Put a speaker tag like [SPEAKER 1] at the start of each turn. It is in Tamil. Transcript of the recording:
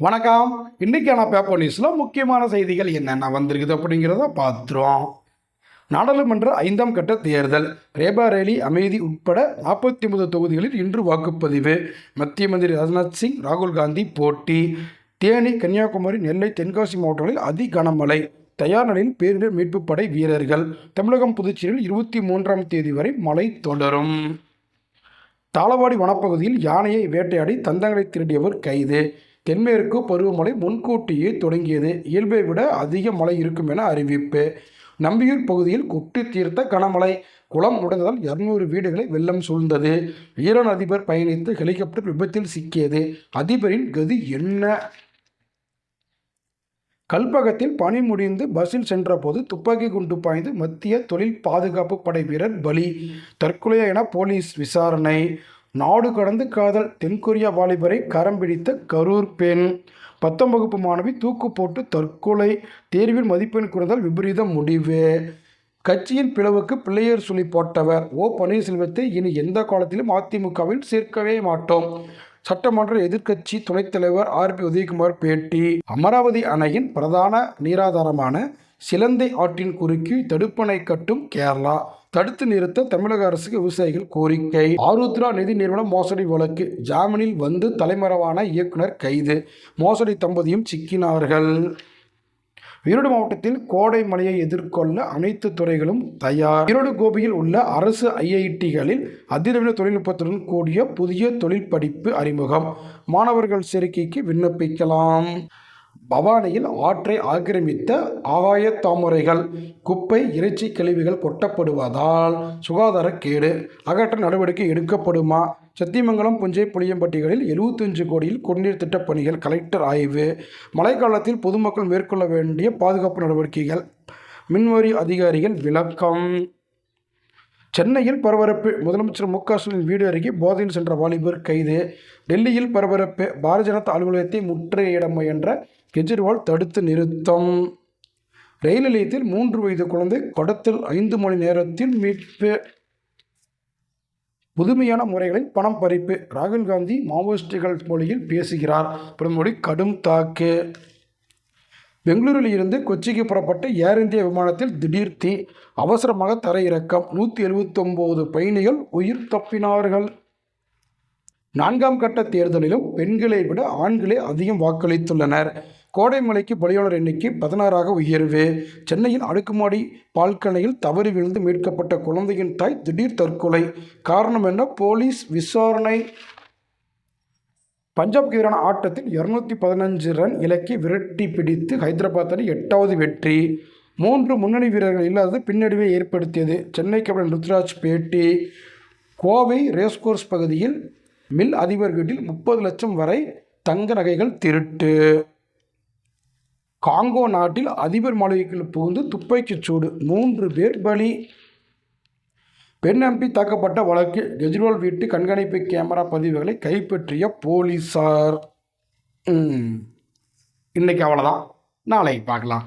[SPEAKER 1] வணக்கம். இன்றைக்கான பேப்பர் நியூஸில் முக்கியமான செய்திகள் என்னென்ன வந்திருக்குது அப்படிங்கிறத பார்த்துருவோம். நாடாளுமன்ற ஐந்தாம் கட்ட தேர்தல். ரேபாரேலி அமைதி உட்பட நாற்பத்தி ஒன்பது தொகுதிகளில் இன்று வாக்குப்பதிவு. மத்திய மந்திரி ராஜ்நாத் சிங் ராகுல் காந்தி போட்டி. தேனி கன்னியாகுமரி நெல்லை தென்காசி மாவட்டங்களில் அதி கனமழை தயார் நிலையில் பேரிடர் மீட்புப் படை வீரர்கள். தமிழகம் புதுச்சேரியில் இருபத்தி மூன்றாம் தேதி வரை மழை தொடரும். தாளவாடி வனப்பகுதியில் யானையை வேட்டையாடி தந்தங்களை திருடியவர் கைது. தென்மேற்கு பருவமழை முன்கூட்டியே தொடங்கியது. இயல்பை விட அதிக மழை இருக்கும் என அறிவிப்பு. நம்பியூர் பகுதியில் குட்டி தீர்த்த கனமழை. குளம் உடைந்ததால் இருநூறு வீடுகளை வெள்ளம் சூழ்ந்தது. ஈரான் அதிபர் பயணித்து ஹெலிகாப்டர் விபத்தில் சிக்கியது. அதிபரின் கதி என்ன? கல்பகத்தில் பணி முடிந்து பஸ்ஸில் சென்றபோது துப்பாக்கி குண்டு பாய்ந்து மத்திய தொழில் பாதுகாப்பு படை வீரர் பலி. தற்கொலையா என போலீஸ் விசாரணை. நாடு கடந்து காதல் தென்கொரியா வாலிபரை கரம் பிடித்த கரூர் பெண். பத்தாம் வகுப்பு மாணவி தூக்கு போட்டு தற்கொலை. தேர்வில் மதிப்பெண் குறைந்தால் விபரீத முடிவு. கட்சியின் பிளவுக்கு பிள்ளையர் சொல்லி போட்டவர். ஓ பன்னீர்செல்வத்தை இனி எந்த காலத்திலும் அதிமுகவில் சேர்க்கவே மாட்டோம். சட்டமன்ற எதிர்க்கட்சி துணைத் தலைவர் ஆர். பி. உதயகுமார் பேட்டி. அமராவதி அணையின் பிரதான நீராதாரமான சிலந்தை ஆற்றின் குறுக்கி தடுப்பணை கட்டும் கேரளா. தடுத்து நிறுத்த தமிழக அரசுக்கு விவசாயிகள் கோரிக்கை. ஆருத்ரா நிதி நிறுவனம் மோசடி வழக்கு. ஜாமீனில் வந்து தலைமறைவான இயக்குனர் கைது. மோசடி தம்பதியும் சிக்கினார்கள். ஈரோடு மாவட்டத்தில் கோடை மழையை எதிர்கொள்ள அனைத்து துறைகளும் தயார். ஈரோடு கோபியில் உள்ள அரசு ஐஐடிகளில் அதிநவீன தொழில்நுட்பத்துடன் கூடிய புதிய தொழில் படிப்பு அறிமுகம். மாணவர்கள் சேர்க்கைக்கு விண்ணப்பிக்கலாம். பவானியில் ஆற்றை ஆக்கிரமித்த ஆகாய தாமரைகள் குப்பை இறைச்சி கழிவுகள் கொட்டப்படுவதால் சுகாதாரக்கேடு அகற்ற நடவடிக்கை எடுக்கப்படுமா? சத்தியமங்கலம் புஞ்சை புளியம்பட்டிகளில் எழுபத்தஞ்சு கோடியில் குடிநீர் திட்டப் பணிகள் கலெக்டர் ஆய்வு. மழைக்காலத்தில் பொதுமக்கள் மேற்கொள்ள வேண்டிய பாதுகாப்பு நடவடிக்கைகள். மின்வரி அதிகாரிகள் விளக்கம். சென்னையில் பரபரப்பு. முதலமைச்சர் மு க ஸ்டாலின் வீடு அருகே போதையில் சென்ற வாலிபர் கைது. டெல்லியில் பரபரப்பு. பாரதிய ஜனதா அலுவலகத்தை முற்றுகையிட முயன்ற கெஜ்ரிவால் தடுத்து நிறுத்தம். ரயில் நிலையத்தில் மூன்று வயது குழந்தை கடத்தில் ஐந்து மணி நேரத்தில் மீட்பு. புதுமையான முறைகளில் பணம் பறிப்பு. ராகுல் காந்தி மாவோயிஸ்டுகள் மொழியில் பேசுகிறார். பிரதமர் கடும் தாக்கு. பெங்களூரில் இருந்து கொச்சிக்கு புறப்பட்ட ஏர் இந்தியா விமானத்தில் திடீர் தீ அவசரமாக தரையிறக்கம். நூற்றி எழுபத்தொம்போது பயணிகள் உயிர் தப்பினார்கள். நான்காம் கட்ட தேர்தலிலும் பெண்களை விட ஆண்களே அதிகம் வாக்களித்துள்ளனர். கோடை மலைக்கு பலியாளர் எண்ணிக்கை பதினாறாக உயர்வு. சென்னையில் அடுக்குமாடி பால்கனையில் தவறி விழுந்து மீட்கப்பட்ட குழந்தையின் தாய் திடீர் தற்கொலை. காரணம் என்ன? போலீஸ் விசாரணை பஞ்சாப்க்கு எதிரான ஆட்டத்தில் இரநூத்தி பதினஞ்சு ரன் இலக்கி விரட்டி பிடித்து ஹைதராபாத் அணி எட்டாவது வெற்றி. மூன்று முன்னணி வீரர்கள் இல்லாதது பின்னடைவை ஏற்படுத்தியது. சென்னை கேப்டன் ருத்ராஜ் பேட்டி. கோவை ரேஸ்கோர்ஸ் பகுதியில் மில் அதிபர் வீட்டில் முப்பது லட்சம் வரை தங்க நகைகள் திருட்டு. காங்கோ நாட்டில் அதிபர் மாளிகைக்குள் புகுந்து துப்பாக்கிச் சூடு. மூன்று பேர் பலி. பெண் எம்பி தாக்கப்பட்ட வழக்கு கெஜ்ரிவால் வீட்டு கண்காணிப்பு கேமரா பதிவுகளை கைப்பற்றிய போலீஸார் இன்றைக்கி அவ்வளோதான் நாளைக்கு பார்க்கலாம்.